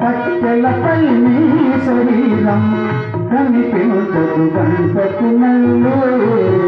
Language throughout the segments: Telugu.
కట్టెలపై నీ శరీరం కనిపించదు గంటకు మళ్ళీ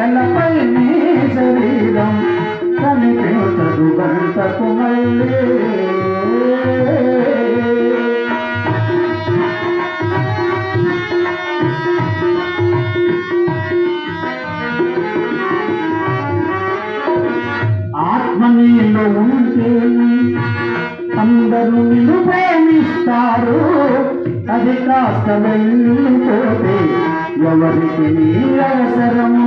తెల్లపై నీ శరీరం కనిపించదు గంటకు మళ్ళీ. ఆత్మ నీలో ఉంటే అందరూ నిన్ను ప్రేమిస్తారు. అది కాస్త వెళ్ళిపోతే ఎవరికి నీ అవసరం?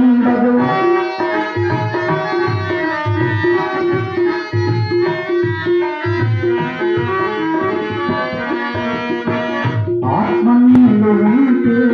you.